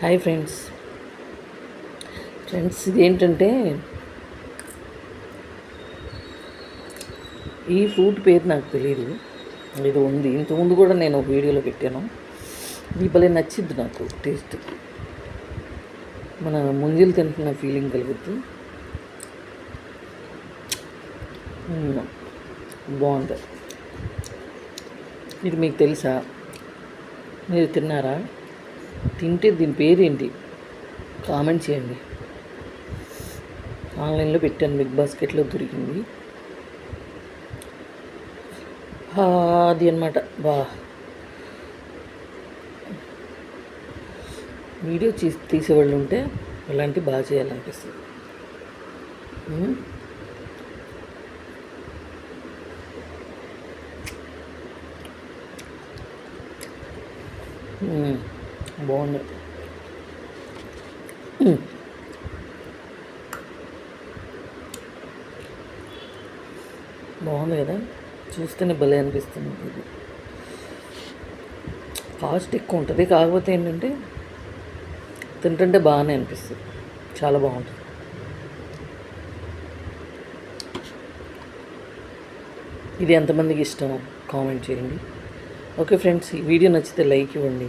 Hi friends. Friends ఇది ఏంటంటే ఈ ఫ్రూట్ పేరు నాకు తెలియదు ఇది ఉంది. ఇంతకుముందు కూడా నేను ఒక వీడియోలో పెట్టాను. ఈ భలే నచ్చింది నాకు టేస్ట్. మన ముంజలు తింటున్న ఫీలింగ్ కలుగుద్ది. బాగుంది. ఇది మీకు తెలుసా? మీరు తిన్నారా? తింటే దీని పేరేంటి? కామెంట్ చేయండి. ఆన్లైన్లో పెట్టాను బిగ్ బాస్కెట్లో దొరికింది. అది అనమాట బా. వీడియో చీ తీసేవాళ్ళు ఉంటే ఇలాంటివి బాగా చేయాలనిపిస్తుంది. మ్మ్. బాగుంది. బాగుంది కదా? చూస్తేనే భలే అనిపిస్తుంది ఇది. కాస్ట్ ఎక్కువ ఉంటుంది. కాకపోతే ఏంటంటే తింటుంటే బాగానే అనిపిస్తుంది. చాలా బాగుంటుంది. ఇది ఎంతమందికి ఇష్టం కామెంట్ చేయండి. ఓకే ఫ్రెండ్స్ ఈ వీడియో నచ్చితే లైక్ ఇవ్వండి.